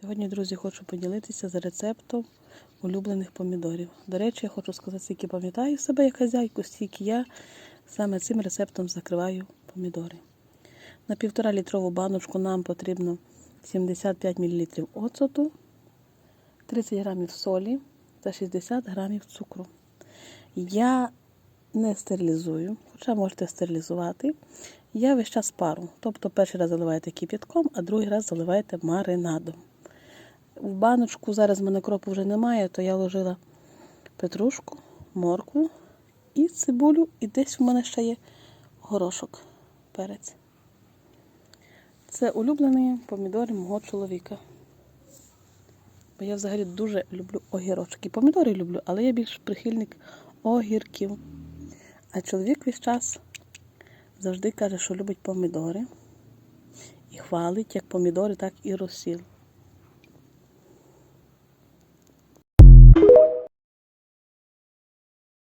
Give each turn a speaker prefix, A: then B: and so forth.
A: Сьогодні, друзі, хочу поділитися з рецептом улюблених помідорів. До речі, я хочу сказати, скільки пам'ятаю себе як хазяйку, стільки я саме цим рецептом закриваю помідори. На півтора літрову баночку нам потрібно 75 мл оцоту, 30 грамів солі та 60 грамів цукру. Я не стерилізую, хоча можете стерилізувати. Я весь час пару. Тобто перший раз заливаєте кип'ятком, а другий раз заливаєте маринадом. В баночку зараз в мене кропу вже немає, то я ложила петрушку, моркву і цибулю, і десь в мене ще є горошок, перець. Це улюблені помідори мого чоловіка. Бо я взагалі дуже люблю огірочки. Помідори люблю, але я більш прихильник огірків. А чоловік весь час завжди каже, що любить помідори. І хвалить як помідори, так і розсіл.